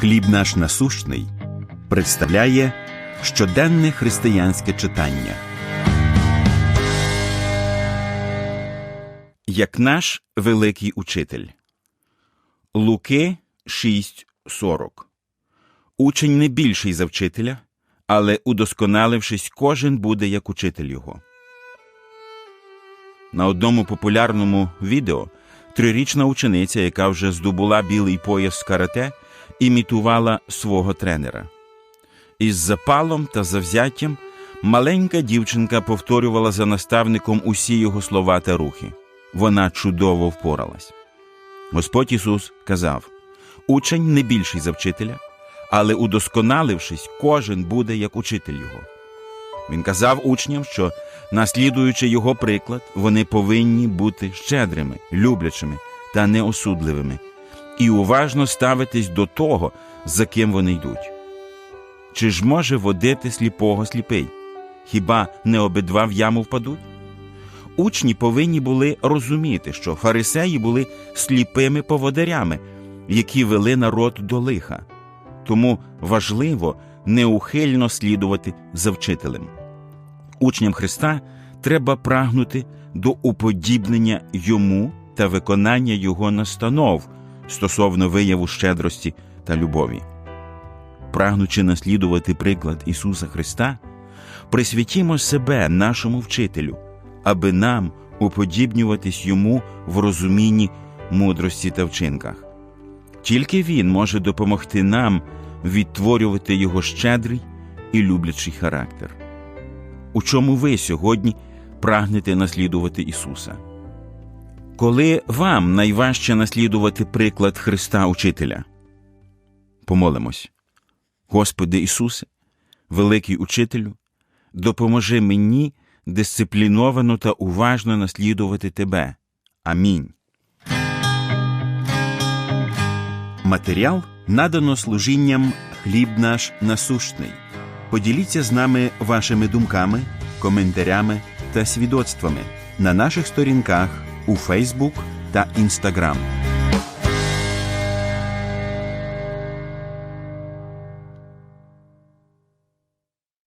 Хліб наш насущний представляє щоденне християнське читання. Як наш великий учитель Луки 6.40 Учень не більший за вчителя, але удосконалившись, кожен буде як учитель його. На одному популярному відео трирічна учениця, яка вже здобула білий пояс з карате, імітувала свого тренера. Із запалом та завзяттям маленька дівчинка повторювала за наставником усі його слова та рухи. Вона чудово впоралась. Господь Ісус казав: Учень не більший за вчителя, але удосконалившись, кожен буде як учитель його. Він казав учням, що, наслідуючи його приклад, вони повинні бути щедрими, люблячими та неосудливими, і уважно ставитись до того, за ким вони йдуть. Чи ж може водити сліпого сліпий? Хіба не обидва в яму впадуть? Учні повинні були розуміти, що фарисеї були сліпими поводарями, які вели народ до лиха. Тому важливо неухильно слідувати за вчителем. Учням Христа треба прагнути до уподібнення йому та виконання його настанов стосовно вияву щедрості та любові. Прагнучи наслідувати приклад Ісуса Христа, присвятімо себе нашому вчителю, аби нам уподібнюватись йому в розумінні мудрості та вчинках. Тільки Він може допомогти нам відтворювати його щедрий і люблячий характер. У чому ви сьогодні прагнете наслідувати Ісуса? Коли вам найважче наслідувати приклад Христа Учителя? Помолимось. Господи Ісусе, великий учителю, допоможи мені дисципліновано та уважно наслідувати Тебе. Амінь. Матеріал надано служінням хліб наш насущний. Поділіться з нами вашими думками, коментарями та свідоцтвами на наших сторінках у Фейсбук та Інстаграм.